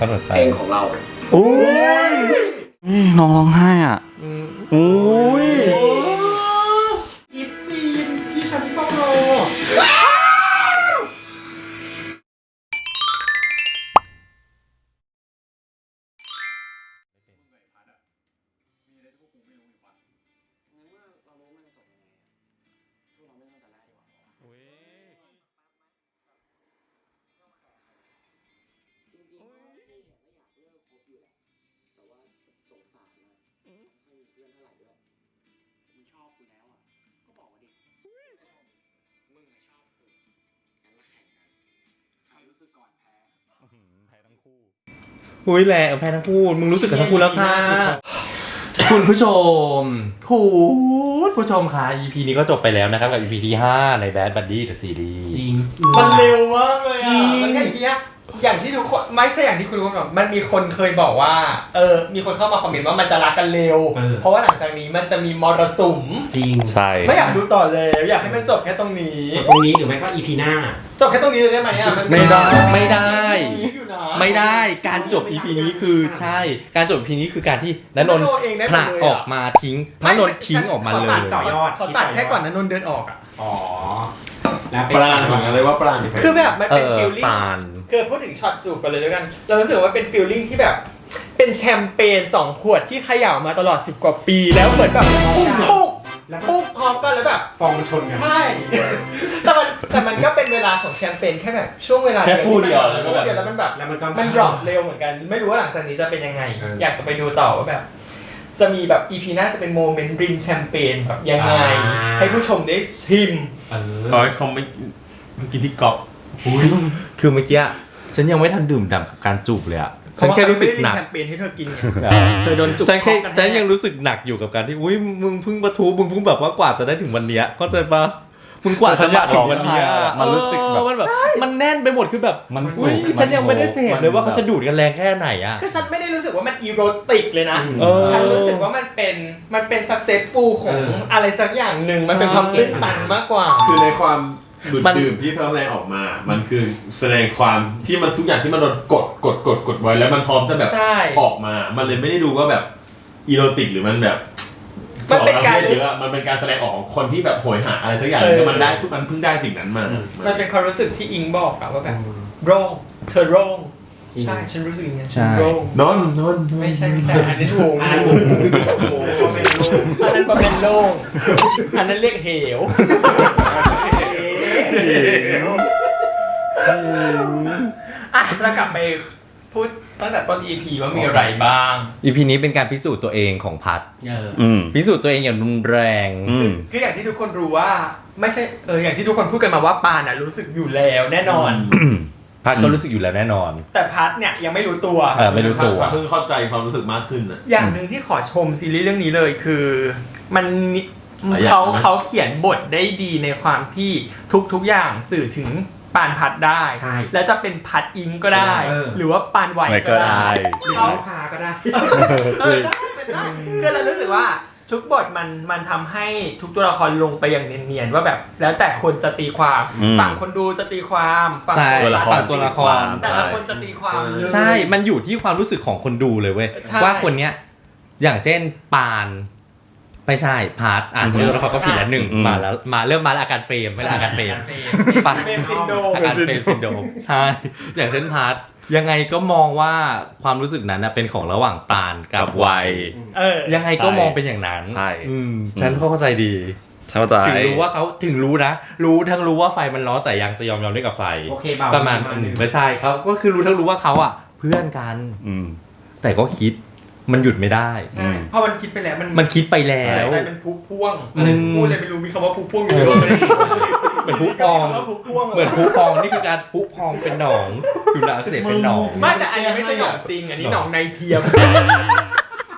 ก็สนใจเพลงของเรา อุ้ยน้องร้องไห้อะอุ้ย อุ้ยแรงแพ้ทั้งคู่มึงรู้สึกกับทั้งคู่แล้วค่ะ คุณผู้ชม คุณผู้ชมค่ะ EP นี้ก็จบไปแล้วนะครับ กับ EP ที่ 5 ใน Bad Buddy The Series จริงมันเร็วมากเลยอะจริงมันก็อย่างเงี้ยอย่างที่ทุกคนไม่ใช่อย่างที่คุณรู้แบบมันมีคนเคยบอกว่า เออ มีคนเข้ามาคอมเมนต์ว่ามันจะรักกันเร็วเออเพราะว่าหลังจากนี้มันจะมีมรสุมจริงใช่ไม่อยากดูต่อเลย อยากให้มันจบแค่ตรงนี้จบตรงนี้หรือไม่ก็อีพีหน้า จบแค่ตรงนี้เลยได้ไหมอะนไม่ได้ ไม่ได้ อยู่นะ ไม่ได้การจบ EP นี้คือใช่ การจบ EP นี้คือการที่ณนนท์ณนนท์เองได้หผมดละเลยอะออกมาทิ้งณนนท์ทิ้งออกมาเลขตัย ดต่อยอดขอตัดคิดต่อยอดแค่ก่อนนะนนท์เดินออกอะ อ๋อแล้วเป็นปราณเหมือนกันเลยว่าปราณคือแบบมันเอเป็นอฟิลลิ่งปานคือพูดถึงช็อตจูบกันเลยแล้วกัน เรารู้สึกว่าเป็นฟิลลิ่งที่แบบ เป็นแชมเปญสองขวดที่เขย่ามาตลอด 10 กว่าปีแล้วเหมือนแบบปุ๊กปุ๊ก แล้วก็ปุ๊กพร้อมกันแล้วแบบ ฟองชนกัน ใช่ แต่มันแต่มันก็เป็นเวลาของแชมเปญแค่แบบช่วงเวลาแค่คู่เดียวคู่เดียวแล้วมันแบบแล้วมันก็ มันดรอปเร็วเหมือนกัน ไม่รู้ว่าหลังจากนี้จะเป็นยังไง เออออ ยากจะไปดูต่อว่าแบบ จะมีแบบอีพีหน้าจะเป็นโมเมนต์รินแชมเปญแบบยังไงให้ผู้ชมได้ชิม เออ ร้อยเขาไม่เมื่อกี้ที่ก๊อปคือเมื่อกี้ฉันยังไม่ทันดื่มด่ำกับการจูบเลยอะ ฉันแค่รู้สึกหนักเพาะว่าเขาไม่ได้รินแชมเปญให้เธอกินไงเออเธอโดนจุกฉันแค่คอกันฉันแน่ยังรู้สึกหนักอยู่กับการที่อุ้ยมึงเพิ่งประทุมึงเพิ่งแบบว่ากว่าจะได้ถึงวันเนี้ยเข้าใจปะมึงกว่าจะมาถึงวันเนี้ยมันรู้สึกแบบเออมันแบบ มันแน่นไปหมดคือแบบมันอุ้ยสุกฉันยังไม่ได้เสพเลยว่ามันเขาจะดูดกันแรงแค่ไหนอะคือฉันไม่ได้รู้สึกว่ามันอีโรติกเลยนะเออฉันรู้สึกว่ามันเป็นมันเป็น successful ของเอออะไรสักอย่างหนึ่งมันเป็นใช่ความตื้นตันมากกว่า คือในความ ดูดมัน ดื่มที่แสดงออกมา มันคือแสดงความที่มันทุกอย่างที่มันโดนกดกดกดกดไว้แล้วมันพร้อมจะแบบใช่ ออกมา มันเลยไม่ได้ดูว่าแบบอีโรติกหรือมันแบบมันเป็นการออมเพศเยอะมันเป็นการแสดงออกของคนที่แบบโหยหาอะไรสักอย่างหนึ่งแล้วมันได้ทุกคนเพิ่งได้สิ่งนั้นมามันเป็นความรู้สึกที่อิงบอกอะว่าแบบโร่งเธอโร่งจริงใช่ ฉันรู้สึกอย่างนี้นใช่ฉันโร่งนนท์นนท์ไม่ใช่ไม่ใช่อันนี้ถูกอันนั้นโอ้โหเป็นโล่งอันนั้นเป็นโล่งอันนั้นเรียกเหว อะเรากลับไปพูดตั้งแต่ต้น EP ว่ามีอะไรบ้าง อีพีนี้เป็นการพิสูจน์ตัวเองของพัด เอออืมพิสูจน์ตัวเองอย่างรุนแรง อืม คืออย่างที่ทุกคนรู้ว่า ไม่ใช่เอออย่างที่ทุกคนพูดกันมาว่าปานอะรู้สึกอยู่แล้วแน่นอน พัดก็รู้สึกอยู่แล้วแน่นอน แต่พัทเนี่ยยังไม่รู้ตัว เออไม่รู้ตัว เพิ่งเข้าใจความรู้สึกมากขึ้นนะอย่างหนึ่งที่ขอชมซีรีส์เรื่องนี้เลยคือ มัน นิหลายอย่างเขานะเขาเขียนบทได้ดีในความที่ทุกๆอย่างสื่อถึงปานพัดได้ใช่แล้วจะเป็นพัดอิงก็ได้เออหรือว่าปานไหวไหวก็ก็ได้ได้หรือเขาไม่พาก็ได้เออได้เป็นได้คือเรารู้สึกว่าทุกบทมันมันทำให้ทุกตัวละครลงไปอย่างเนียนๆว่าแบบ แล้วแต่คนจะตีความอืมฝั่งคนดูจะตีความฝั่งใช่คนตัวละครฝั่งตัวละครแต่ละคนจะตีความเลยใช่ มันอยู่ที่ความรู้สึกของคนดูเลยเว้ยใช่ว่าคนเนี้ยอย่างเช่นปาน ไม่ใช่พาร์ทอะอือฮึเรื่องแล้วเขาก็ผิดแล้วหนึ่งอืมมาแล้วมาเริ่มมาแล้วอาการเฟรมไม่ใช่อาการเฟรมปะเฟรมซินโดรมอาการเฟรมซินโดรมใช่อย่างเช่นพาร์ทยังไงก็มองว่าความรู้สึกนั้นน่ะเป็นของระหว่างปานกับกับวัวัยยเออยังไงก็มองเป็นอย่างนั้นใช่อืมฉันเข้าใจดีเข้าใจถึงรู้ว่าเขาถึงรู้นะ รู้ทั้งรู้ว่าไฟมันร้อนแต่ยังจะยอมยอมด้วยกับไฟโอเคเบาประมาณประมาณหนึ่งไม่ใช่เขาก็คือรู้ทั้งรู้ว่าเขาอะ เพื่อนกันอืมแต่ก็คิด มันหยุดไม่ได้ ใช่เพราะมันคิดไปแล้วมันมันคิดไปแล้ว ใจเป็นผู้พ่วงอะไรอืมพูดเลยไม่รู้มีคำว่าผู้พ่วงอยู่ในโลกไม่ได้เหมือนผู้พองมีคำว่าผู้พ่วงเหมือนผู้พองนี่คือการผู้พองเป็นหนองอยู่หนาอักเสบเป็นหนองไม่แต่อันนี้ไม่ใช่หนองจริง อันนี้หนองในเทียม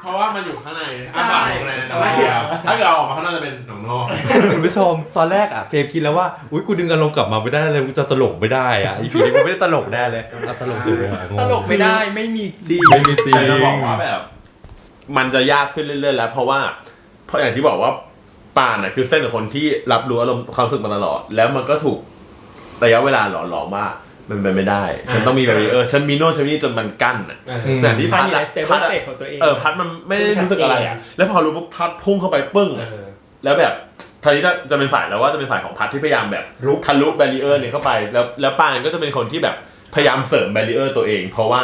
เพราะว่ามันอยู่ข้างในอะปากอยู่ข้างในนะไม่เกี่ยวถ้าเกิดเอาออกมาข้างนอกจะเป็นหนองนอกคุณผู้ชมตอนแรกอะเฟรมคิดแล้วว่าอุ้ยกูดึงอารมณ์กลับมาไม่ได้เลยกูจะตลกไม่ได้อะอีพีนี้กูไม่ได้ตลกแน่เลยเอาตลกสุดเลยอะงงตลกไม่ได้ไม่มีจริงไม่มีจริงแต่จะบอกว่าแบบ มันจะยากขึ้นเรื่อย ๆ แล้ว เพราะว่าเพราะอย่างที่บอกว่าปานอะคือเส้นของคนที่รับรู้อารมณ์ความรู้สึกมาตลอด แล้วมันก็ถูกระยะเวลาหล่อหลอมว่ามันเป็นไม่ได้ ฉันต้องมีแบรีเออร์ฉันมีโน่นฉันมีนี่จนมันกั้นอะเอออืมแต่ที่พัดมีอะสเตพัเบิดลอะสเตของตัวเองเออพัดมันไม่ได้รู้สึกอะไรชัดเจนอะอะแล้วพอรู้ปุ๊บพัดพุ่งเข้าไปปึ้งเออแล้วแบบทีนี้จะเป็นฝ่ายแล้วว่าจะเป็นฝ่ายของพัดที่พยายามแบบรุกทะลุแบรีเออร์เนี่ยเข้าไป แล้วแล้วปานก็จะเป็นคนที่แบบพยายามเสริมแบรีเออร์ตัวเอง เพราะว่า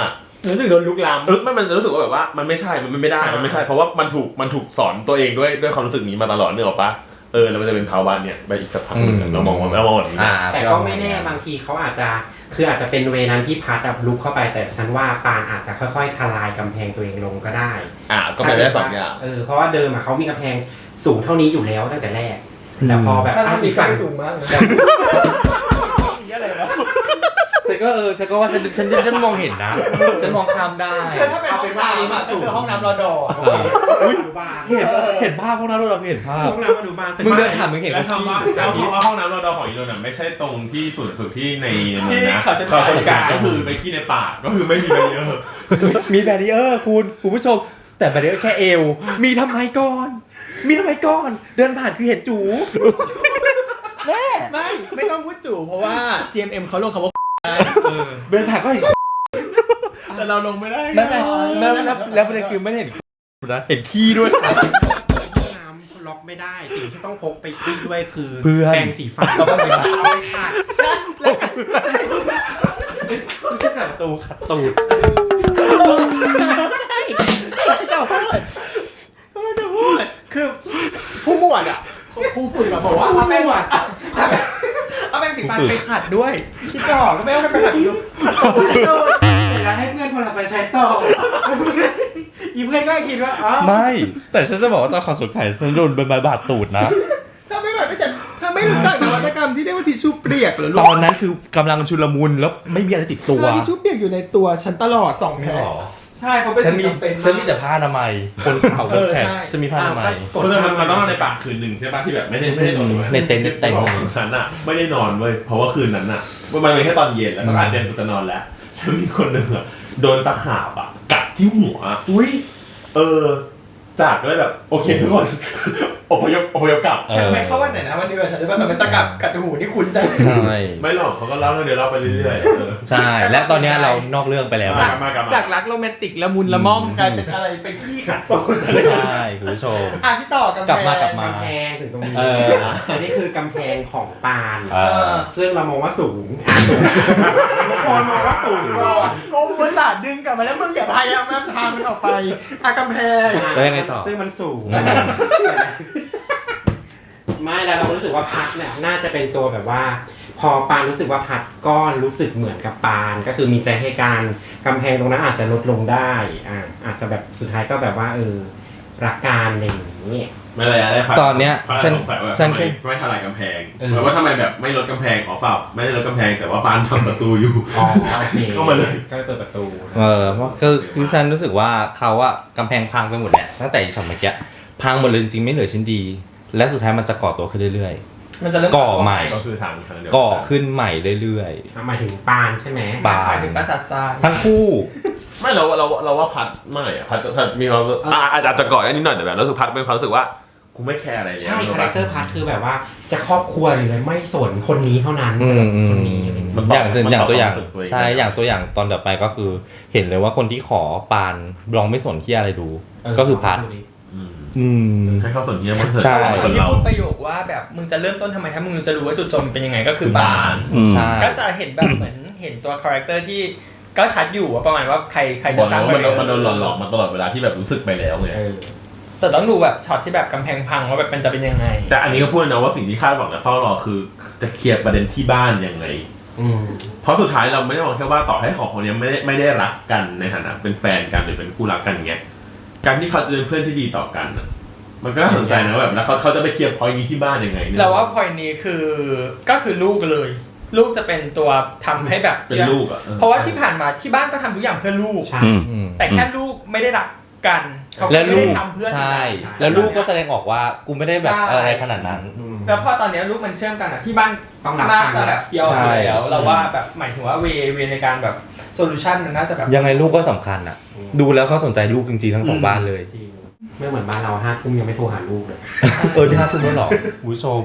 รู้สึกโดนลุกลามเออไม่มันจะรู้สึกว่าแบบว่ามันไม่ใช่ มันไม่ได้ มันไม่ใช่ เพราะว่ามันถูก มันถูกสอนตัวเองด้วยด้วยความรู้สึกนี้มาตลอดเนกอะปะเออ แล้วมันจะเป็นภาวะเนี่ยไปอีกสักพักหนึ่งอะเรามองว่าเรามองแบบนี้อ่านะแต่ก็ไม่แน่บางทีเขาอาจจะคืออาจจะเป็นเวนั้นที่พัดแบบลุกเข้าไปแต่ฉันว่าปานอาจจะค่อยๆทลายกำแพงตัวเองลงก็ได้ อ่าก็เป็นได้สองอย่าง เออ เพราะว่าเดิมอะเขามีกำแพงสูงเท่านี้อยู่แล้วตั้งแต่แรก แต่พอแบบถ้าอะมีอีกฝั่ฝั่งงสูงมากนะอะไรวะ ฉันก็เออฉันก็ว่าฉันฉันฉันมองเห็นนะฉันมองข้ามได้ คือถ้าเป็นห้องน้ำอะก็คือห้องน้ำรอดอโอเคอนุบาลเห็นเห็นภาพพวกนั้นเราเห็นภาพ ห้องน้ำอนุบาลตึกมึงเดินไผ่านมึงเห็นแล้วเขาคำว่าขี้แล้วคำว่าห้องน้ำเราดอของอีโรนน่ะไม่ใช่ตรงที่สุดสุดที่ในเมืองนะที่เขาจะเขาจะจ่ายจ่ายก็คือไปที่ในป่าก็คือไม่มีแบรีเออร์มีแบรีเออร์คุณคุณผู้ชม แต่แบรีเออร์แค่เอว มีทำไมก่อน มีทำไมก่อน เดินผ่านคือเห็นจูไม่ ไม่ต้องพูดจู่เพราะว่า GMM เขาลงคำว่า เดินผ่านก็เห็นแต่เราลงไม่ได้นั่นแหละแล้วแล้วแล้วประเด็นคือไม่ได้เห็นนะเห็นขี้ด้วยห้องน้ำล็อกไม่ได้ สิ่งที่ต้องพกไปขี้ด้วยคือเพื่อน แปรงสีฟันเอาไปเอาไปขัดไม่ใช่ขัดตูขัดตูดคือผู้หมวดอะผู้ฝึกอะบอกว่าเอาแป้งหวาน เอาแป้งสีฟันไปขัดด้วยที่ต่อก็ไม่เอาไปขัดด้วยแล้วให้เพื่อนคนละไปใช้ต่ออีเพื่อนก็คิดว่าอ๋อไม่ แต่ฉันจะบอกว่าตอนขอสุดไข่ฉันโดนใบไม้บาดตูดนะถ้าไม่แบบไม่ฉันถ้าไม่รู้จักนวัตกรรมที่เรียกว่าทิชชู่เปียกเหรอลูตกอนนั้นคือกำลังชุลมุนแล้วไม่มีอะไรติดตัวทิชชู่เปียกอยู่ในตัวฉันตลอดสองแผล ใช่เพราะเป็นฉันมีสิ่งจำเป็นฉันมีแต่ผ้าอนามัยคนเผาคนแขกเออใช่ฉันมีผ้าอนามัย เพราะฉะนั้นมันต้องนอนในป่าคืนหนึ่งใช่ปะที่แบบไม่ได้ไม่ได้นอนในเต็นท์ในเต็นท์ ของฉันอะไม่ได้นอนเว้ยเพราะว่าคืนนั้นอะมันเป็นแค่ตอนเย็นแล้วก็อาจเต็มสุดจะนอนแล้วแล้วมีคนหนึ่งอะโดนตะขาบอะกัดที่หัว อุ้ยเออจากก็เลยแบบโอเคทุกคนอพยพอพยพกลับเอแค่อไม่เข้าวันไหนนะวันนี้แบบฉันจะแบบมันจะกัดกัดหูที่คุณจัง ใช่ ไม่หรอกเขาก็เล่าเรื่องเดี๋ยวเล่าไปเรื่อยๆเออใช่ และตอนเนี้ยเรานอกเรื่องไปแล้ว กลับมากลับมา จากรักโรแมนติกละมุนละม่อมกลายเป็นอะไรไปขี้ขัดตัวใช่คุณผู้ชม อะที่ต่อกันกลับมากลับมา กำแพงถึงตรงนี้เออ อันนี้คือกำแพงของปาน เออ ซึ่งเรามองว่าสูงอะสูงทุกคนมองว่าสูงก่อนกูมันหลาดดึงกลับมาแล้วมึงอย่าพยายามแม่พามันออกไปอากำแพง แล้วยังไงต่อ ซึ่งมันสูงอืม ไม่แล้วเรารู้สึกว่าพัดเนี่ยน่าจะเป็นตัวแบบว่า พอปานรู้สึกว่าพัดก้อนรู้สึกเหมือนกับปาน ก็คือมีใจให้การกำแพงตรงนั้นอาจจะลดลงได้อ่าอาจจะแบบสุดท้ายก็แบบว่าเออรักการอะไรอย่างนี้ ไม่เลยได้พักตอนเนี้ยพักฉันสงสัยว่าฉันทำไมแค่ ไม่ทลายกำแพงเออหรือว่าทำไมแบบไม่ลดกำแพงอ๋อเปล่า ไม่ได้ลดกำแพงแต่ว่าปานทำประตูอยู่ อ๋อโอเคเข้ามาเลย ก็เลยเปิดประตูเออเพราะคือคือฉันรู้สึกว่าเขาอะกำแพงพังไปหมดแหละตั้งแต่อีช็อตเมื่อกี้พังหมดเลยจริงๆไม่เหลือชิ้นดี และสุดท้ายมันจะก่อตัวขึ้นเรื่อยมันจะเริ่มก่อใหม่ก็คือทางทางเดียวๆก่อขึ้นใหม่เรื่อย หมายถึงปานใช่ไหมปาน หมายถึงปราสาททรายๆ ทั้งคู่ ไม่เราเราเราว่าพัดไม่อะพัดพัดมีความอะอาจจะอาจจะก่อนได้นิดหน่อยแต่แบบรู้สึกพัดเป็นความรู้สึกว่ากูไม่แคร์อะไรเลยใช่คาแรคเตอร์พัดคือแบบว่าจะครอบครัวหรืออะไรไม่สนคนนี้เท่านั้นอืมอืม คนนี้อะไรอย่างเงี้ยมันตออบย่างมันอย่างบตัวอย่างควมรู้สึกเใช่อย่างตัวอย่างตอนต่อไปก็คือ เห็นเลยว่าคนที่ขอปานลองไม่สนที่อะไรดู ก็คือพัดอืม อืม ให้เขาสนเยี่ยมมันเถอะใช่คคนนที่เรา พูดประโยคว่าแบบมึงจะเริ่มต้นทำไมถ้ามึงจะรู้ว่าจุดจบมันเป็นยังไงก็คือบ้าน อืม ใช่ ก็จะเห็นแบบเหมือนเห็นตัวคาแรคเตอร์ที่ก็ชัดอยู่ว่าประมาณว่าใครใครบจะอกสร้างแล้วว่ามันโดน barrier มันโดนหลอกๆมาตลอดเวลาที่แบบรู้สึกไปแล้วไงเออแต่ต้องดูแบบช็อตที่แบบกำแพงพังว่าแบบมันจะเป็นยังไง แต่อันนี้ก็พูดนะว่าสิ่งที่คาดหวังและเฝ้ารอคือ จะเคลียร์ประเด็นที่บ้านยังไงอืมเพราะสุดท้ายเราไม่ได้มองแค่ว่าต่อให้ของคนนี้ไม่ได้ไม่ได้รักกันในฐานะเป็นแฟนกันหรือเป็นคู่รักกันเงี้ย การที่เขาจะเป็นเพื่อนที่ดีต่อกันน่ะมันก็น่าสนใจนะแบบแล้วเขาเขาจะไปเคลียร์พอยนี้ที่บ้านยังไงเนี่ย เราว่าพอยนี้คือก็คือลูกเลย ลูกจะเป็นตัวทำให้แบบเป็นลูกอะออ เพราะว่าที่ผ่านมาที่บ้านก็ทำทุกอย่างเพื่อลูก ใช่ อืมแต่แค่ลูกไม่ได้รักกันเขาก็และไม่ลูได้กทำเพื่อใช่ใช่ แล้วลูกก็แสดงออกว่ากูไม่ได้แบบใช่ อะไรขนาดนั้น อืม แล้วพอตอนเนี้ยลูกมันเชื่อมกันอะที่บ้านต้องรับน่าฟังจะแบบเปรียวใช่ อยู่แล้วเราว่าแบบหมายถึงว่าเวเวในการแบบโซลูชันมันน่าจะแบบยังไงลูกก็สำคัญอะ ดูแล้วเขาสนใจลูกจริงๆทั้งสองบ้านเลยจริงไม่เหมือนบ้านเราห้าทุ่มยังไม่โทรหาลูกเลยเออที่ห้าทุ่มแล้วเหรอคุณผู้ชม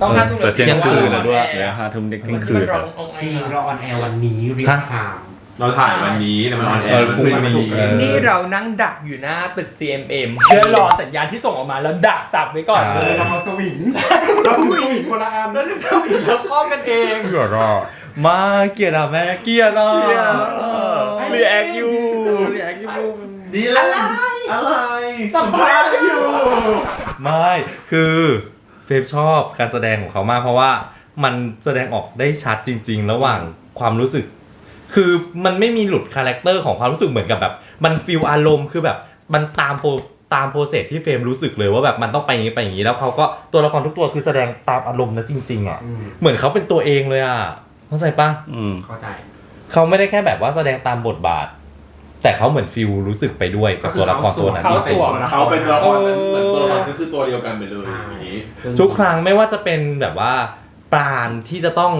ต้องห้าทุ่มแต่เที่ยงคืนแล้แล้ววด้ด้ววยยเดี๋ยวห้าทุ่มเที่ยงคืนร้ององจริงเราออนแอร์วันนี้เรียลไทม์ เราถ่ายวันนี้แต่มันออนแอเออร์พรุ่งนี้เออ นี่เรานั่งดักอยู่หน้าตึก GMM เพื่อรอสัญญาณที่ส่งออกมาแล้วดักจับไว้ก่อนใช่เลยเราเอาสวิงสวิงคนละอันแล้วจะสวิงแล้วครอบกันเองเกลียดอะมาเกลียดอะแม่เกลียดอะรีแอคอยู่รีแอคอยู่ดีแล้วอะไรสัมภาษณ์อยู่ไม่คือเฟฟชอบการแสดงของเขามากเพราะว่ามันแสดงออกได้ชัดจริง ๆ ระหว่างความรู้สึก คือมันไม่มีหลุดคาแรคเตอร์ของความรู้สึกเหมือนกับแบบ มันฟิลอารมณ์คือแบบมันตามโปรตามโปรเซสที่เฟรมรู้สึกเลยว่าแบบมันต้องไปอย่างนี้ไปอย่างนี้แล้วเขาก็ตัวละครทุกตัวคือแสดงตามอารมณ์นะจริงๆอะเหมือนเขาเป็นตัวเองเลยอะเข้าใจปะอืมเข้าใจเขาไม่ได้แค่แบบว่าแสดงตามบทบาท แต่เขาเหมือนฟิลรู้สึกไปด้วยกับตัวละครตัวนั้นเขาสวมเขาเป็นตัวละครนั้นเหมือนตัวละครนั้นคือตัวเดียวกันไปเลยอย่างนี้ทุกครั้งไม่ว่าจะเป็นแบบว่าปราณที่จะต้อง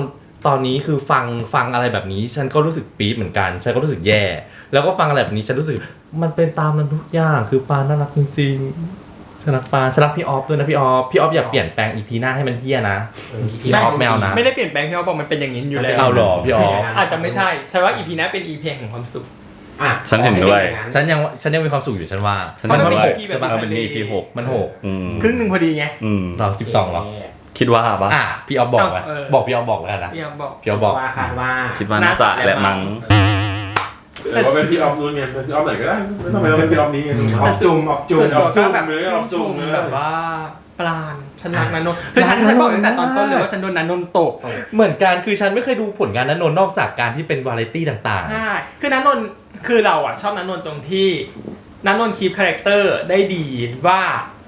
ตอนนี้คือฟังฟังอะไรแบบนี้ ฉันก็รู้สึกปี๊ดเหมือนกัน ฉันก็รู้สึกแย่ แล้วก็ฟังอะไรแบบนี้ฉันรู้สึกมันเป็นตามนั้นทุกอย่างคือปราณน่ารักจริงๆฉันรักปราณฉันรักพี่ออฟด้วยนะพี่ออฟพี่ออฟอย่าเปลี่ยนแปลงอีพีหน้าให้มันเฮี้ยนะพี่ออฟแมวนะไม่ได้เปลี่ยนแปลงพี่ออฟบอกมันเป็นอย่างนี้อยู่แล้วเอาหรอพี่ออฟอาจจะไม่ใช่ใช่ว่า EP หน้าเป็น EP แห่งความสุขอะฉันเห็นด้วย ฉันยังฉันยังมีความสุขอยู่ฉันว่าฉันเป็นมันด้หวยกใช่ปะเอาเป็นนี่ EP หกมันหกอืมครึ่งหนึ่งพอดีไงอืมหรอสิบสองหรอ คิดว่าปะอะพี่ออฟบอกไว้เออ บอกพี่ออฟบอกแล้วกันนะ พี่ออฟบอกพี่ออฟบอก ว่าคาดว่าคิดว่าน่าจะแหละมั้ง หรือว่าเป็นพี่ออฟนู้นไงเป็นพี่ออฟไหนก็ได้ไม่ต้องเป็นพี่ออฟนี้ไงออกจุ่มออกจุ่ส่มวนตัวก็แบบเลยชื่เอานชจุ่มมเลยแบบว่าปลานฉันรักนันนนท์คือฉันฉันบอกตั้งแต่ตอนต้นเลยว่าฉันโดนนันนนท์ตก เหมือนกันคือฉันไม่เคยดูผลงานนันนนท์นอกจากการที่เป็นวาไรตี้ต่างใช่ คือนันนนท์คือเราอะชอบนันนนท์ตรงที่นันนนท์คีปคาแรคเตอร์ได้ดีว่า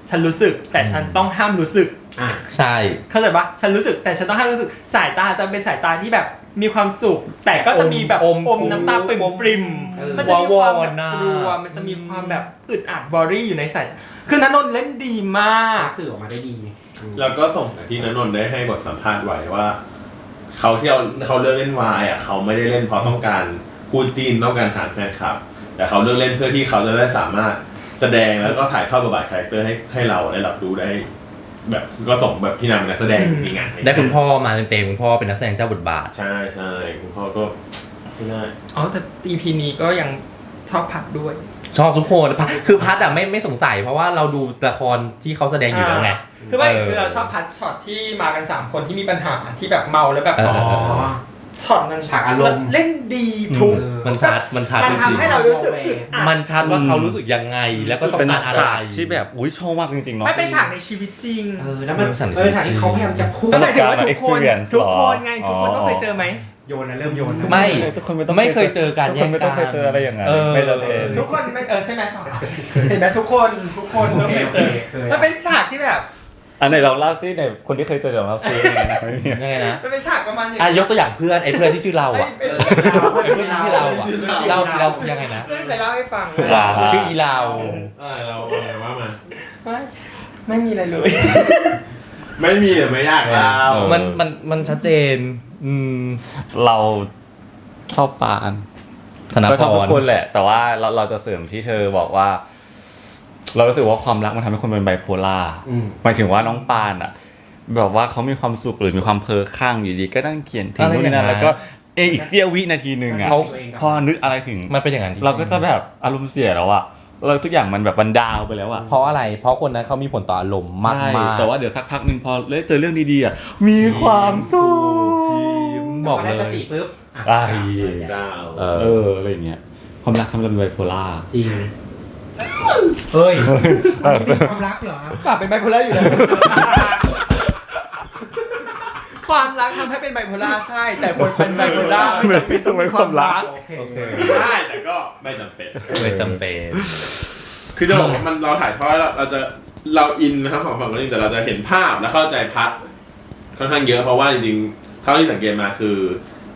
ฉันรู้สึกแต่ฉันต้องห้ามรู้สึก อะๆใช่ เข้าใจปะฉันรู้สึกแต่ฉันต้องห้ามรู้สึกสายตาจะเป็นสายตาที่แบบมีความสุข แต่ก็จะมีแบบออมมน้ำตาปริมปริมๆเออมันจะมีความแบบวอนๆน่ะ กลัวมันจะมีความแบบอึดอัดบอรี่อยู่ในสายคือนันนนท์เล่นดีมาก สื่อออกมาได้ดีแล้วก็ส่งจากที่นนนท์ได้ให้บทสัมภาษณ์ไว้ว่า เขาที่เขาเขาเลือกเล่นวายอะเขาไม่ได้เล่นเพราะต้องการพูดจีนต้องการฐานแฟนคลับ แต่เขาเลือกเล่นเพื่อที่เขาจะได้สามารถแสดงแล้วก็ถ่ายทอดบทบาทคาแรคเตอร์ให้ให้เราได้รับรู้ได้ แบบก็ส่งแบบพี่นำเป็นนักแสดงจริงๆอะได้คุณพ่อมาเต็มๆคุณพ่อเป็นนักแสดงเจ้าบทบาท ใช่ใช่คุณพ่อก็ไม่ได้อ๋อแต่ EP นี้ก็ยังชอบพักด้วย ชอบทุกคนพัดคือพัดอะไม่ไม่สงสัย เพราะว่าเราดูละครที่เขาแสดงอยู่แล้วไงคือไม่เออคือเราชอบพัดช็อตที่มากัน3คนที่มีปัญหาที่แบบเมาแล้วแบบเอออ๋อ ช็อตนั้นฉากอารมณ์ เล่นดีทุกอืมมันชัดมันชัดมันจริงทำให้เรารู้สึกอึดอัดๆมันชัดว่าเขารู้สึกยังไง แล้วก็ต้องเป็นการอะไรฉากที่แบบอุ้ยชอบมากจริงๆเนาะไม่เป็นฉากในชีวิตจริงเออแล้วมันมันสั่นเป็นฉากที่เขาพยายามจะพูดก็หมายถึงว่าทุกคน experience ทุกคนไงหรอทุกคนต้องเคยเจอไหม โยนนะเริ่มโยนนะไม่ทุกคนไม่ต้องไม่เคยเจอการทุกแย่คนงไม่ต้องเคยเจออะไรอย่างนั้นเออไม่จำเป็นทุกคนไม่เออใช่ไหมต่อเห็นไหมทุกคนทุกคนต้องเคยเจอเคยมันเป็นฉากที่แบบ อันไหนเราเล่าซิไหนคนที่เคยเจอเดี๋ยวเราเล่าซิยังไงนะไม่มียังไงนะมันเป็นฉากประมาณอย่างอะยกตัวอย่างเพื่อนไอ้เพื่อนที่ชื่อเราเอ้ยอะเป็นไอ้เพื่อนที่ชื่อเราอะเล่าสิเรายังไงนะเรื่องเคยเล่าให้ฟังอ่าชื่ออีเราอ่าเราอะไรว่ามาไม่ไม่มีอะไรเลย ไม่มีหรือไม่ยากเราเออมันมันมันชัดเจน อืมเราชอบปานธนก็พชอบทุรกคนแหละ แต่ว่าเราเราจะเสริมที่เธอบอกว่า เรารู้สึกว่าความรักมันทำให้คนเป็นไบโพล่าอืมหมายถึงว่าน้องปานอะแบบว่าเขามีความสุขหรือมีความเพอข้างอยู่ดีก็นั่งเขียนถึงนู่นนี่นั่นแล้วก็เอะอีกเสี้ยววินาทีหนึ่งอะเขาพอนึกอะไรถึงมันเป็นอย่างนั้นจริงๆเราก็จะแบบอารมณ์เสียแล้วอะเราทุกอย่างมันแบบบันดาวไปแล้วอะเพราะอะไร เพราะคนนั้นเขามีผลต่ออารมณ์มากใช่มากแต่ว่าเดี๋ยวสักพักหนึ่งพอเจอเรื่องดีๆอะมีความสุขบอกเลได้สยติปุ๊บอะอ่าดาวเอเออออะไรอย่างเงี้ยความรักทำให้เราเป็นไบโพล่าจริง เฮ้ยความรักเหรอฝากเป็นไบโพล่าอยู่แล้ว ความรักทำให้เป็นไบโพล่าใช่ แต่คนเป็นไบโพล่าไม่จำเป็นต้องมีความรักโอเคได้แต่ก็ไม่จำเป็น ไม่จำเป็น คือจะบอกว่ามันเราถ่ายทอดเราเราจะเราอินนะครับของฝั่งเราจริงแต่เราจะเห็นภาพและเข้าใจพัดค่อนข้างเยอะเพราะว่าจริงๆเท่าที่สังเกตมาคือ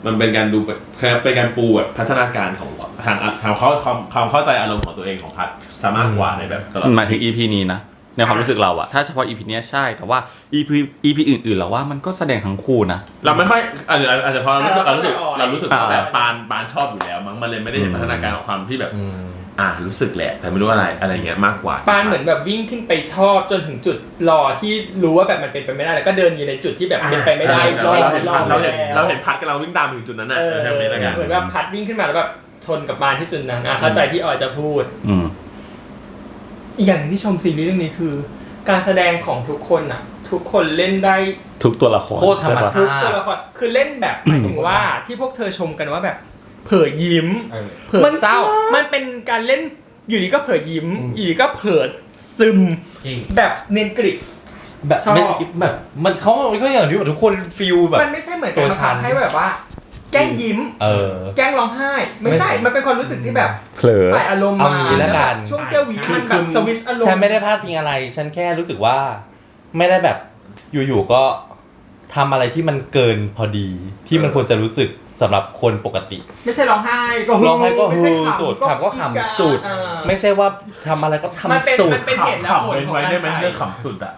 มันเป็นการดูแบบเป็นการปูแบบพัฒนาการของทางทางเขาความความเข้าใจอารมณ์ของตัวเองของพัด สามารถกว่าในแบบตลอดหมายถึง EP นี้นะในความรู้สึกเราอะถ้าเฉพาะ EP เนี้ยใช่แต่ว่า EP EP อื่นๆเราว่ามันก็แสดงทั้งคู่นะ เราไม่ค่อยอาจจะอาจจะเพราะเรารู้สึกเรารู้สึกอ่าเรารู้สึกอ่าว่าแบบปานปานชอบอยู่แล้ว มั้งมันเลยไม่ได้เห็นพัฒนาการของความที่แบบอืมอ่ารู้สึกแหละ แต่ไม่รู้อะไรอะไรเงี้ยมากกว่าปานเหมือนแบบวิ่งขึ้นไปชอบจนถึงจุดรอที่รู้ว่าแบบมันเป็นไปไม่ได้แล้วก็เดินอยู่ในจุดที่แบบเป็นไปไม่ได้เออเราเห็นรอพัดเราเห็นแล้วเราเห็นพัดกันเราวิ่งตามไปถึงจุดนั้นน่ะเออใช่ไหมแล้วกันเหมือนแบบพัดวิ่งขึ้นมาแล้วแบบชนกับปานที่จุดนั้นอะเข้าใจที่ออยจะพูด อืม อีกอย่างหนึ่งที่ชมซีรีส์เรื่องนี้คือ การแสดงของทุกคนอะ ทุกคนเล่นได้ทุกตัวละครโคตรธรรมใช่ปะชาทุกติตัวละครคือเล่นแบบหมายถึงว่าที่พวกเธอชมกันว่าแบบ เผยยิ้ม เออ เผยเศร้า มันเป็นการเล่นอยู่ดีก็เผยยิ้ม อืม อยู่ดีก็เผยซึม จริงแบบเนียนกริบ แบบชอบ ไม่สกิปแบบมันเขาเขาอย่างที่แบบทุกคนฟิลแบบ มันไม่ใช่เหมือนตัการวบังฉัคันบให้แบบว่า แกล้งยิ้ม เออ แกล้งร้องไห้ ไม่ใช่ มันเป็นความรู้สึกที่แบบเผลอปล่อยอารมณ์เอามางี้แล้วกัน ช่วงเซลวีมันแบบสวิตช์อารมณ์ฉันไม่ได้พลาดพิงอะไร ฉันแค่รู้สึกว่า ไม่ได้แบบอยู่ๆก็ทำอะไรที่มันเกินพอดีที่มันควรจะรู้สึกสำหรับคนปกติ ไม่ใช่ร้องไห้ก็ร้องไห้ก็ไม่ฮืใช่อขำสุดขำก็ขำสุดเออไม่ใช่ว่าทำอะไรก็มันเป็นทำสุดมันเป็นเหตุและขำผลเป็นของไว้การได้ไหมถ่ายเรื่องขำสุดอะ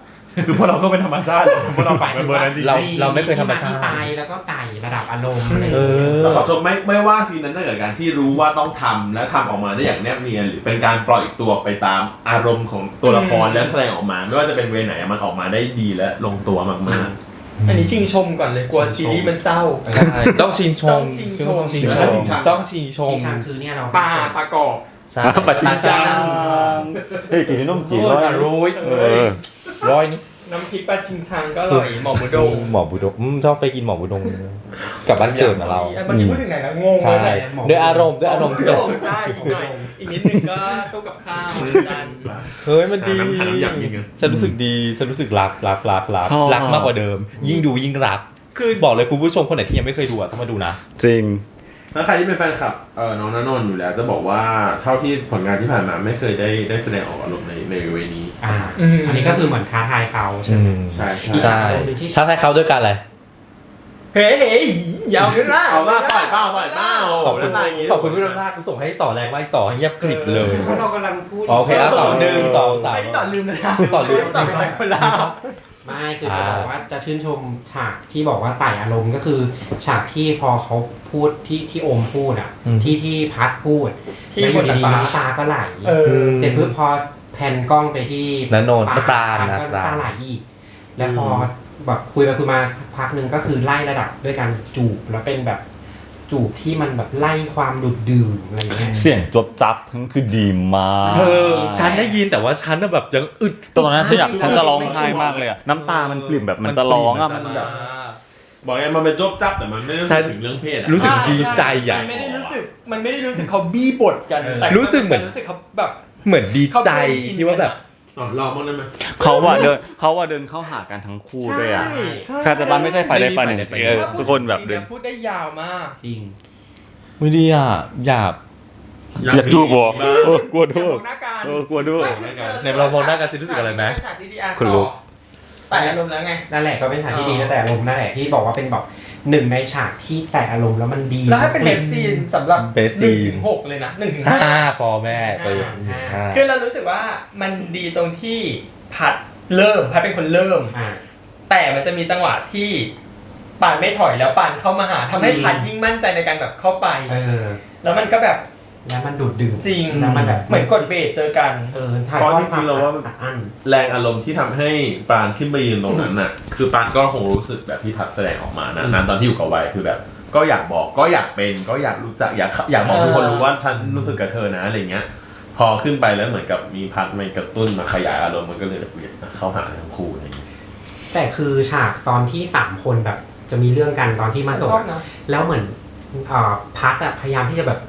คือพวกเราก็เป็นธรรมชาติพวกเราขำเป็นเบอร์นั้นจริงเราเราไม่เคยธรรมชาติที่ไปแล้วก็ไต่ระดับอารมณ์อะไรเออย่างเงี้ยอเราขอชมไม่ไม่ว่าซีนนั้นจะเกิดการที่รู้ว่าต้องทำและทำออกมาได้อย่างแนบเนียนหรือเป็นการปล่อยตัวไปตามอารมณ์ของตัวละครและแสดงออกมาไม่ว่าจะเป็นเวไหนมันออกมาได้ดีและลงตัวมากอันนี้ชิงชมก่อนเลยกลัวซีรีส์มันเศร้าใช่ต้องชิงชต้มองชิงชม ต้องชิงชมต้องชิงชมที่ชังคือเนี่ยเราปลาปลากรอบใช่ปะชิงจังเฮ้ยกินขนมจีนโอ้ร้อยยร้อยเออ ร้อยนี่น้ำพริกปลาชิงชังก็อร่อยหมอหมูดงหมอบุดงอืมชอบไปกินหมอบุดงกลับบ้านเกิดมาเราเมื่อกี้พูดถึงไหนแล้วงงใช่เลยด้วยอารมณ์ด้วยอารมณ์หมูดงใช่อีกหน่อยอีกนิดนึงก็ตู้กับข้าวจานเฮ้ยมันดีน้ำน้ำอยากกินกันฉันรู้สึกดีฉันรู้สึกรักรักรักรักชอบรักมากกว่าเดิม ยิ่งดูยิ่งรักคือบอกเลยคุณผู้ชมคนไหนที่ยังไม่เคยดูอะต้องมาดูนะ จริง ๆแล้วใครที่เป็นแฟนคลับเออน้องนนนท์อยู่แล้ว จะบอกว่าเท่าที่ผลงานที่ผ่านมาไม่เคยได้ได้แสดงออกอารมณ์ในในเวนี้ อ่าอันนี้ก็คือเหมือนท้าทายเขาใช่ไหม ใช่ใช่ใช่ถ้าให้เขาด้วยกันอะไรเฮ้ยเฮ้ยยาวขึ้นละเอามาปล่อยเป้าปล่อยเป้าขอบคุณเล่นมาย่างงี้ ขอบคุณพี่โรนากูส่งให้ต่อแรงไว้ต่อให้เงียบกริบเลย เพราะเรากำลังพูด โอเคอะต่อหนึ่งสองสาม ไม่ต่อลืมเลยนะต่อลืม ต่อไปคนละ ไม่คือจะบอกว่าจะชื่นชมฉากที่บอกว่าไต่อารมณ์ก็คือ ฉากที่พอเขาพูดที่ที่โอมพูดอะ อืมที่ที่พัดพูดที่แล้วอบยู่นดาดดีฟ้าๆน้ำตาก็ไหลเออ เสร็จปุ๊บพอแผ่นกล้องไปที่ณโนนปราณนะก็ปราณ น้ำตาไหลอีก แล้วพอแบบคุยไปคุยมาสักพักหนึ่งก็คือไล่ระดับด้วยการจูบแล้วเป็นแบบ จูบที่มันแบบไล่ความดุดดื่มอะไรเงี้ยเสียงจบจับทั้งคือดีมากเธอฉันได้ยินแต่ว่าฉันน่ะแบบยังอึดตอนนั้นฉันอยากฉันจะร้องไห้มากเลยอะน้ำตามันปริ่มแบบมันจะร้องอะมันแบบ บอกไงมันเป็นจบจับแต่มันไม่ได้ใช่ถึงเรื่องเพศอะรู้สึกดีใจอะ มันไม่ได้รู้สึกมันไม่ได้รู้สึกเขาบี้บทกันแต่รู้สึกเหมือน รู้สึกเขาแบบ เหมือนดีใจเขาเป็นอินที่ว่าแบบ อ๋อลองบ้างได้ไหม เขาว่าเดินเขาว่าเดินเข้าหากันทั้งคู่ด้วยอะใช่ คาจะบ้านไม่ใช่ฝ่ายใดฝ่ายหนึ่งไม่มีเออถ้าพูดทุกคนแบบจเดิรินงๆพูดได้ยาวมาก จริง ไม่ดีอะอยากอยากจูบบ่เออกลัวอย่าด้วยมองหน้ากันเออกลัวด้วยในเรามองหน้ากันสิรู้สึกอะไรไหมฉากที่ดีอาร์คุณรู้แต่อารมณ์แล้วไง นั่นแหละก็เป็นฉากที่ดีอ๋อตั้งแต่อารมณ์นั่นแหละที่บอกว่าเป็นแบบ หนึ่งในฉากที่แต่อารมณ์แล้วมันดีแล้วให้เป็นเบสซีนสำหรับ Best หนึ่ง scene ถึงหกเลยนะหนึ่งถึงห้า ห้าพอแม่เติมห้า คือเรารู้สึกว่ามันดีตรงที่พัดเริ่มพัดเป็นคนเริ่ม อ่า แต่มันจะมีจังหวะที่ปานไม่ถอยแล้วปานเข้ามาหาทำให้อืม พัดยิ่งมั่นใจในการแบบเข้าไป เออ แล้วมันก็แบบ แล้วมันดูดดื่มจริงแล้วมันแบบเหมือนกดเบรกเจอกัน เออถ่ายเพราะทอจดควาริมงๆเราว่าอัดอั้นแรงอารมณ์ที่ทำให้ปานขึ้นไปยืนตรงนั้นน่ะ คือปานก็คงรู้สึกแบบที่พัดแสดงออกมานะนั้นตอนที่อยู่กับวัยคือแบบ ก็อยากบอกก็อยากเป็นก็อยากรู้จักอยากอยากบอกทุกคนรู้ว่าฉันรู้สึกกับเธอนะอะไรเงี้ย พอขึ้นไปแล้วเหมือนกับมีพัดมากระตุ้นมาขยายอารมณ์มันก็เลยเปลี่ยนเข้าหาทั้งคู่อะไรเงี้ยแต่คือฉากตอนที่สามคนแบบจะมีเรื่องกันตอนที่มาส่งชอบอะนะแล้วเหมือนเอ่อพัดอะพยายามที่จะแบบ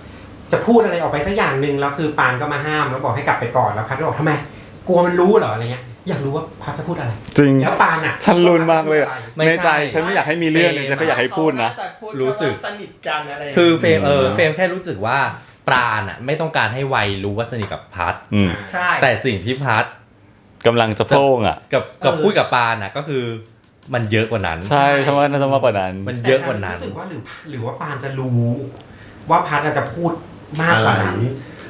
จะพูดอะไรออกไปสักอย่างหนึ่งแล้วคือปานก็มาห้ามแล้วบอกให้กลับไปก่อนแล้วพัดก็บอกทำไมกลัวมันรู้เหรออะไรเงี้ยอยากรู้ว่าพัดจะพูดอะไร จริง แล้วปานอะฉันลุ้นมากเลยอะไม่ในใช่ ใจฉันไม่อยากให้มีเรื่องเลยฉันก็อยากให้พูดนะเขาาจพูดรู้สึกว่าสนิทกันอะไรย่างงี้ย คือเฟรมเออเฟรมแค่รู้สึกว่าปราณอะไม่ต้องการให้วัยรู้ว่าสนิทกับพัทอืมใช่ แต่สิ่งที่พัทกำลังจะโพร่งอะ กับกับพูดกับปานอะก็คือมันเยอะกว่านั้น ใช่ฉันว่าน่าจะมากกว่านั้น มันเยอะกว่านั้นแต่ฉัรู้สึกว่าหรือหรือว่าปานจะรู้ ว่าพัดอะจะพูด มากกว่านั้น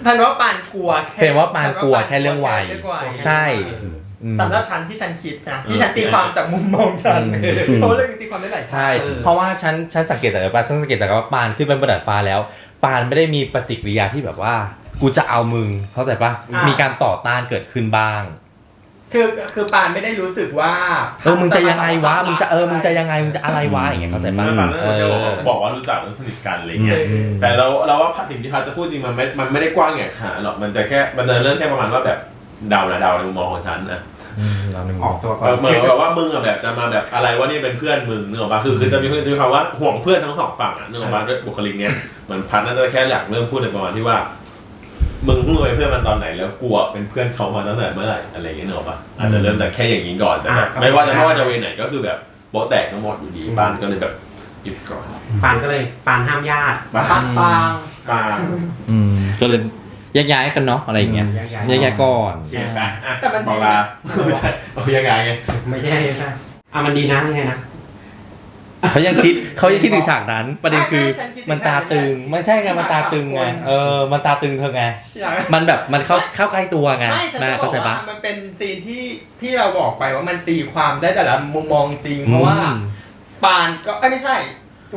ท่านว่าปานกลัวแค่เฟรมว่าปานกลัวแค่เรื่องวัยแค่เรื่องวัยใช่ อืม สำหรับฉันที่ฉันคิดนะที่ฉันตีความจากมุมมองฉันอืม เพราะว่าเรื่องนี้ตีความได้หลายใช่ เออ เพราะว่าฉันฉันสังเกตจากปานฉันสังเกตจากว่าปานขึ้นเป็นบนดาดฟ้าแล้ว ปานไม่ได้มีปฏิกิริยาที่แบบว่า กูจะเอามึงเข้าใจปะอ่ามี มีการต่อต้านเกิดขึ้นบ้าง คือคือปานไม่ได้รู้สึกว่าเออมึงจะยังไงวะมึงจะเออมึงจะยังไงมึงจะอะไรวะอย่างเงี้ยเข้าใจปะไม่แบบเอนั้นเราอจะบอกว่ารู้จักแล้วสนิทกันอะไรเงี้ยอืมแต่เราเราว่าสิ่งที่พัดจะพูดจริงมันไม่มันไม่ได้กว้างอย่างขนาดหรอกมันจะแค่มันจะเริ่มแค่ประมาณว่าแบบเดานะเดาในมุมมองของฉันนะเราหนึ่งออกตัวก่อเอนอเหมือนแบบว่ามึงอะแบบจะมาแบบอะไรว่านี่เป็นเพื่อนมึงนึกออกปะคือคือจะมีเพื่อนจะมีคำว่าห่วงเพื่อนทั้งสองฝั่งอะนึกออกปะด้วยบุคลิกเนี้ยเหมือนพัดน่าจะแค่อยากเริ่มพูดในประมาณที่ว่า มึงเพิ่งเป็นเพื่อนมันตอนไหนแล้วกลัวเป็นเพื่อนเขามาตั้งแต่เมื่อไหร่อะไรอย่างเงี้ยนึกออกปะอาจจะเริ่มจากแค่อย่างนี้ก่อนแต่แบบไม่ว่าจะไม่ว่าจะเวรไหนก็คือแบบโป๊ะแตกทั้งหมดอยู่ดีบ้านก็เลยแบบหยุดก่อน ปานก็เลยปานห้ามญาติบ้าปานปางปางอืมก็เลยแยกย้ายกันเนาะอะไรอย่างเงี้ยแยกย้าย แยกย้ายก่อน เสียไปอะแต่มันบอกลาไม่ใช่เอายังไงไงไม่ใช่ไม่ใช่อะมันดีนะยังไงนะ เขายังคิดเขายังคิดถึงฉากนั้น ประเด็นคือมันตาตึงไม่ใช่ไงมันตาตึงไงเออมันตาตึงเธอไงอยาก มันแบบมันเข้าเข้าใกล้ตัวไงไม่ฉันน่าจะบอเข้ากใจปะว่ามันเป็นซีนที่ที่เราบอกไปว่ามันตีความได้แต่ละมุมมองจริง เพราะว่าอืม ปานก็เอ้ยไม่ใช่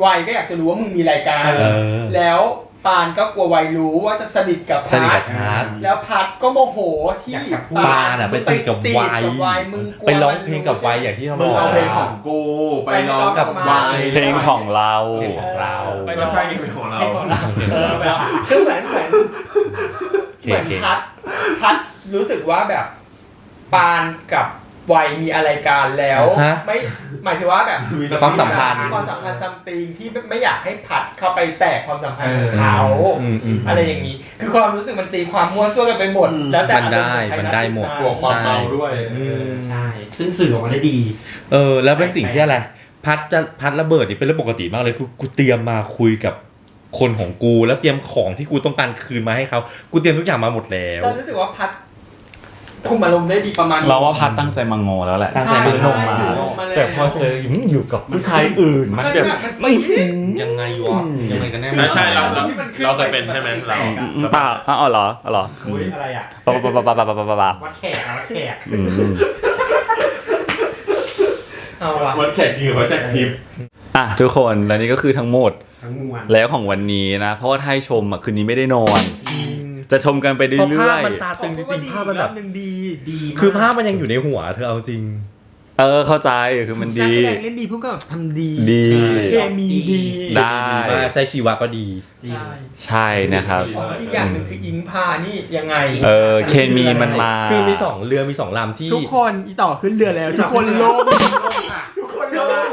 วัยก็อยากจะรู้ว่ามึงมีรายการ เออแล้ว ปานก็กลัววัยรู้ว่าจะสนิทกับสนิทพักัดบพาร์ท แล้วพัดก็โมโหที่อยากจะพูด ปานอะไปตีกับจีวัยกับวัยมึงกลัวไปร้องเพลงกับวัยอย่างที่เขาบมึองกเอาเพลงของกูไปร้องกับวาย เพลงของเราเพลงของเราไม่ใช่เพลงของเราเพลงของเราเออแบบคือเหมือนเหมือนโอเคเหมือนโอเค พัดพัดรู้สึกว่าแบบปานกับ วัยมีอะไรกันแล้ว ฮะไม่หมายถึงว่าแบบความสัมพันธ์ความสัมพันธ์ซัมติงที่ไม่อยากให้พัดเข้าไปแตกความสัมพันธ์ของเออเขาอืมอืม อะไรอย่างนี้ คือความรู้สึกมันตีความมั่วซั่วกันไปหมด แล้วแต่มันได้อารณ์ของใครมันได้หมดะบวกความเมาด้วยอืมใช่ ซึ่งสื่อออกมาได้ดี เออ แล้วเป็นสิ่งที่อะไร พัดจะพัดระเบิดนี่เป็นเรื่องปกติมากเลยคือกูเตรียมมาคุยกับคนของกู แล้วเตรียมของที่กูต้องการคืนมาให้เขา กูเตรียมทุกอย่างมาหมดแล้ว เรารู้สึกว่าพัด คุมอารมณ์ได้ดีประมาณ เราว่าพัดตั้งใจมางอแล้วแหละตั้งใจมาซื้อนมมา ใช่ลงมาเลยแต่พอเจออยู่กับผู้ชายอื่นมันแบบไม่เห็นยังไงวะยังไงกันแน่ใช่ใช่เราเราเราเคยเป็นใช่ไหมเราเปล่าอ๋อเหรออ๋อเหรออุ้ยอะไรอะปะปะปะปะปะปะปะปะปะวัดแขกอะวัดแขกอืมเอาว่ะวันแขกจริงหรือว่าแจกทิปอะทุกคนและนี่ก็คือทั้งหมดทั้งมวลแล้วของวันนี้นะ เพราะว่าถ้าให้ชมอะคืนนี้ไม่ได้นอน จะชมกันไปเพราะเรื่ภาอพยมันตาตึงจริงๆภาพมันรแบอบบหนึ่งดีดีคือภาพมันยังอยู่ในหัวเธอเอาจริงๆเออเข้าใจคือมันนักดีแสดงเล่นดีพวกก็ทำดีดีเคมีดีได้มากใช้ชีวะก็ดีจริงใช่ใช่นะครับอ๋ออีกอย่างหนึ่งคืออิงพานี่ยังไง เออเคมีมันมา คือมีสองเรือมีสองลำที่ทุกคนอีต่อขึ้นเรือแล้ว ทุกคนลงทุกคนลง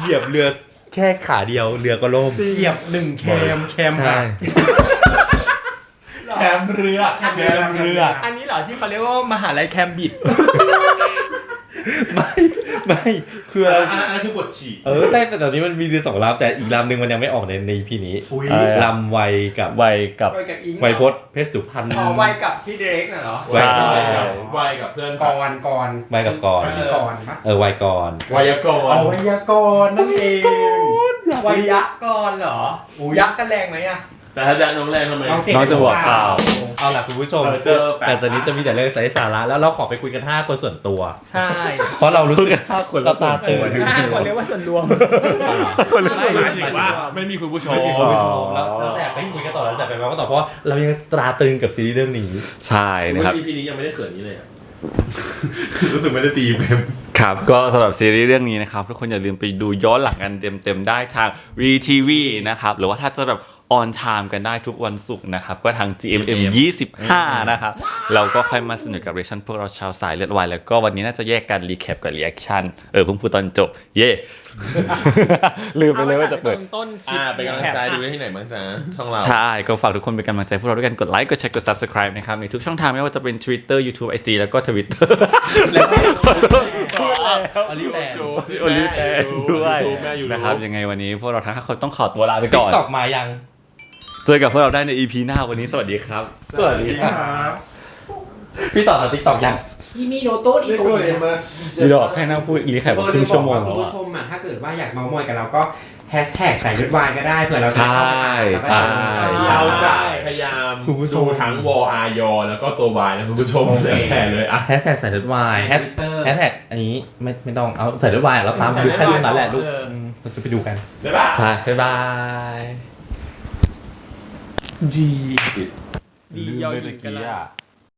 เหยียบเรือ แค่ขาเดียวเรือก็ล่ม เหยียบหนึ่งแคมแคมใช่ แคมเรือแคมเรือ อันนี้เหรอที่เขาเรียกว่ามหาลัยแคมบิด ไม่ ไม่คืออัอะไรนนั้นคือบทฉีดเออแต่แต่ตอนนี้มันมีเรือสองลำแต่อีกลำหนึ่งมันยังไม่ออกในในพีนี้อุ้ยเออลำไวกับไวกับไปกับอิงไวพจน์เพชรสุพรรณ อ๋อไวกับพี่เดร็กน่ะเหรอไวใช่วายกับเพื่อนก่อนก่อนไวกับกรเขาชื่อก่อนปะเออไวก่อนวายากรเอาวยากรนั่นเองไวยักษ์ก่อนเหรออูยักษ์กันแรงไหมอะแต่ถ้าจะน้องแรงทำไม น้องเจ็ดน้องจะบอกข่าว เอาล่ะคุณผู้ชมเออเจอแปด แต่จากนี้จะมีแต่เรื่องไร้สาระแล้วเราขอไปคุยกันห้าคนส่วนตัว ใช่เพราะเรารู้สึกห้าคนเราตาตื่นห้าคนเรียกว่าส่วนรวม คนละไม่หมายถึงว่าไม่มีคุณผู้ชม คุณผู้ชมแล้วเราจะไปคุยกันต่อแล้วจะไปเมาส์กันต่อเพราะว่าเรายังตราตรึงกับซีรีส์เรื่องนี้ ใช่นะครับปีนี้ยังไม่ได้เขินนี้เลยอะ รู้สึกไม่ได้ตีเฟมครับ ก็สำหรับซีรีส์เรื่องนี้นะครับ ทุกคนอย่าลืมไปดูย้อนหลังกันเต็มๆได้ทาง VTV นะครับ หรือว่าถ้าจะแบบ ออนไทม์กันได้ทุกวันศุกร์นะครับ ก็ทาง GMM 25 นะครับ เราก็ค่อยมาสนุกกับเรชั่นพวกเราชาวสายเลือดวายแล้วก็วันนี้น่าจะแยกกันรีแคปกับรีแอคชั่นเออเพิ่งพูดตอนจบ เย่ ลืมไปเลยว่าจะเปิด ต้นคลิปอ่าเป็นกำลังใจดูได้ที่ไหนบ้างจ๊ะช่องเรา ใช่ ก็ฝากทุกคนเป็นกำลังใจพวกเราด้วยกันกดไลค์กดแชร์กด subscribe นะครับ ในทุกช่องทางไม่ว่าจะเป็น Twitter YouTube IG แล้วก็ Twitter แล้วก็อลิแตนโอลิแฟนด้วยแม่อยู่นะครับยังไงวันนี้พวกเราทั้งห้าคนต้องขอตัวลาไปติ๊ก่กอน ตอกมายัง เจอกับพวกเราได้ใน EP หน้าวันนี้สวัสดีครับ สวัสดีครับ พี่ต่อทำติ๊กตอกยังที่มีโนโต้ดีโต้เลยอีดอกแค่นั่งพูดรีแคปมาครึ่งชั่วโมงคุแล้วณอะผู้ชมอะถ้าเกิดว่าอยากเมามอยกับเราก็แฮชแท็กใส่เลือดวายก็ได้เผื่อเราจะใช่ใช่เราจะพยายามดูทั้งวออายอแล้วก็ตัววายนะคุณผู้ชมแค่เลยอะแฮชแท็กใส่เลือดวายแฮชทวิตเตอร์แฮชแท็กอันนี้ไม่ไม่ต้องเอาใส่เลือดวายเราตามดูแค่เรื่องนั้นแหละลูกเออเราจะไปดูกันบ๊ายบายใช่บ๊ายบาย G ลืมไปเมื่อกี้อะ